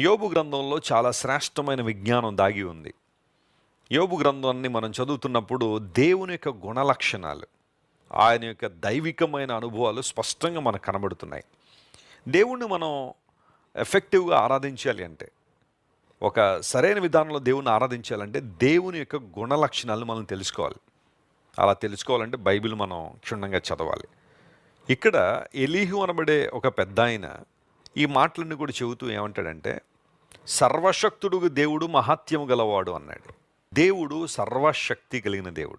యోబు గ్రంథంలో చాలా శ్రేష్టమైన విజ్ఞానం దాగి ఉంది. యోబు గ్రంథాన్ని మనం చదువుతున్నప్పుడు దేవుని యొక్క గుణలక్షణాలు ఆయన యొక్క దైవికమైన అనుభవాలు స్పష్టంగా మనకు కనబడుతున్నాయి. దేవుణ్ణి మనం ఎఫెక్టివ్గా ఆరాధించాలి అంటే ఒక సరైన విధానంలో దేవుని ఆరాధించాలంటే దేవుని యొక్క గుణలక్షణాలను మనం తెలుసుకోవాలి. అలా తెలుసుకోవాలంటే బైబిల్ మనం క్షుణ్ణంగా చదవాలి. ఇక్కడ ఎలీహు అనబడే ఒక పెద్ద ఆయన ఈ మాటలన్నీ కూడా చెబుతూ ఏమంటాడంటే సర్వశక్తుడు దేవుడు మహాత్యము గలవాడు అన్నాడు. దేవుడు సర్వశక్తి కలిగిన దేవుడు.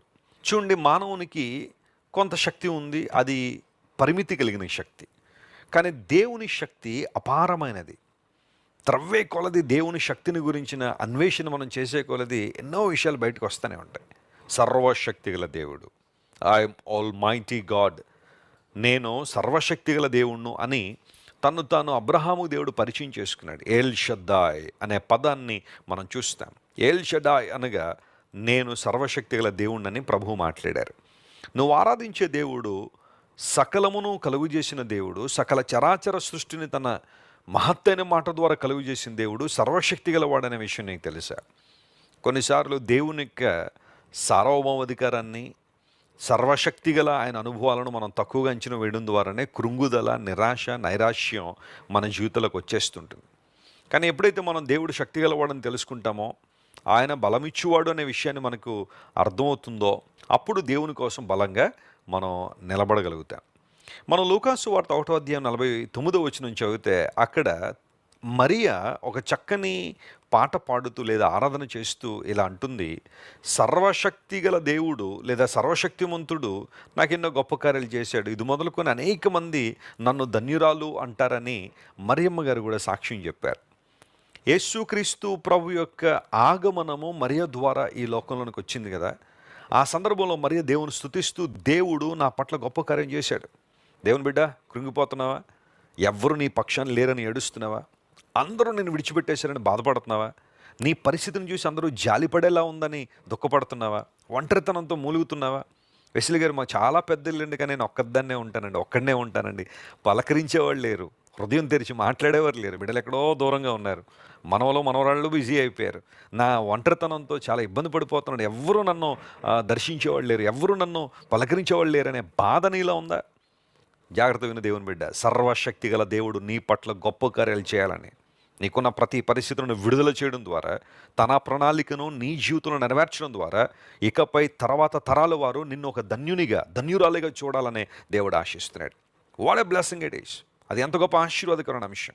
చూడండి మానవునికి కొంత శక్తి ఉంది అది పరిమితి కలిగిన శక్తి. కానీ దేవుని శక్తి అపారమైనది. త్రవ్వే కొలది దేవుని శక్తిని గురించిన అన్వేషణ మనం చేసే కొలది ఎన్నో విషయాలు బయటకు వస్తూనే ఉంటాయి. సర్వశక్తి గల దేవుడు. I am almighty God. నేను సర్వశక్తి గల దేవుణ్ణు అని తను తాను అబ్రహాము దేవుడు పరిచయం చేసుకున్నాడు. ఏల్ షద్దాయ్ అనే పదాన్ని మనం చూస్తాం. ఏల్ షడాయ్ అనగా నేను సర్వశక్తి గల దేవుణ్ణని ప్రభువు మాట్లాడారు. నువ్వు ఆరాధించే దేవుడు సకలమును కలుగు చేసిన దేవుడు సకల చరాచర సృష్టిని తన మహత్తైన మాట ద్వారా కలుగు చేసిన దేవుడు సర్వశక్తి గలవాడనే విషయం నీకు తెలుసా? కొన్నిసార్లు దేవుని యొక్క సార్వభౌమాధికారాన్ని సర్వశక్తి గల ఆయన అనుభవాలను మనం తక్కువగా అంచనా వేయడం ద్వారానే కృంగుదల నిరాశ నైరాశ్యం మన జీవితంలోకి వచ్చేస్తుంటుంది. కానీ ఎప్పుడైతే మనం దేవుడు శక్తి గలవాడని తెలుసుకుంటామో ఆయన బలమిచ్చువాడు అనే విషయాన్ని మనకు అర్థమవుతుందో అప్పుడు దేవుని కోసం బలంగా మనం నిలబడగలుగుతాం. మనం లూకాసు వార్త ఒకటో అధ్యాయం నలభై తొమ్మిదో వచ్చిన చదివితే అక్కడ మరియా ఒక చక్కని పాట పాడుతూ లేదా ఆరాధన చేస్తూ ఇలా అంటుంది సర్వశక్తి గల దేవుడు లేదా సర్వశక్తిమంతుడు నాకు ఎన్నో గొప్ప కార్యాలు చేశాడు. ఇది మొదలుకొని అనేక మంది నన్ను ధన్యురాలు అంటారని మరియమ్మ గారు కూడా సాక్ష్యం చెప్పారు. యేసుక్రీస్తు ప్రభు యొక్క ఆగమనము మరియ ద్వారా ఈ లోకంలోనికి వచ్చింది కదా. ఆ సందర్భంలో మరియ దేవుని స్థుతిస్తూ దేవుడు నా పట్ల గొప్ప కార్యం చేశాడు. దేవుని బిడ్డ కృంగిపోతున్నావా? ఎవ్వరు నీ పక్షాన్ని లేరని ఏడుస్తున్నావా? అందరూ నేను విడిచిపెట్టేశారని బాధపడుతున్నావా? నీ పరిస్థితిని చూసి అందరూ జాలిపడేలా ఉందని దుఃఖపడుతున్నావా? ఒంటరితనంతో మూలుగుతున్నావా? వెసిలి గారు మాకు చాలా పెద్ద ఇల్లండి కానీ నేను ఒక్కదాన్నే ఉంటానండి ఒక్కడనే ఉంటానండి. పలకరించేవాళ్ళు లేరు హృదయం తెరిచి మాట్లాడేవారు లేరు బిడ్డలు ఎక్కడో దూరంగా ఉన్నారు. మనవలో మనవరాళ్ళు బిజీ అయిపోయారు. నా ఒంటరితనంతో చాలా ఇబ్బంది పడిపోతున్నాడు. ఎవరు నన్ను దర్శించేవాళ్ళు లేరు ఎవరు నన్ను పలకరించేవాళ్ళు లేరు అనే బాధ నీలో ఉందా? జాగ్రత్త విన దేవుని బిడ్డ. సర్వశక్తి గల దేవుడు నీ పట్ల గొప్ప కార్యాలు చేయాలని. నీకున్న ప్రతి పరిస్థితులను విడుదల చేయడం ద్వారా తన ప్రణాళికను నీ జీవితంలో నెరవేర్చడం ద్వారా ఇకపై తర్వాత తరాల వారు నిన్ను ఒక ధన్యునిగా ధన్యురాలిగా చూడాలనే దేవుడు ఆశిస్తున్నాడు. What a blessing it is అది ఎంత గొప్ప ఆశీర్వాదకరమైన అంశం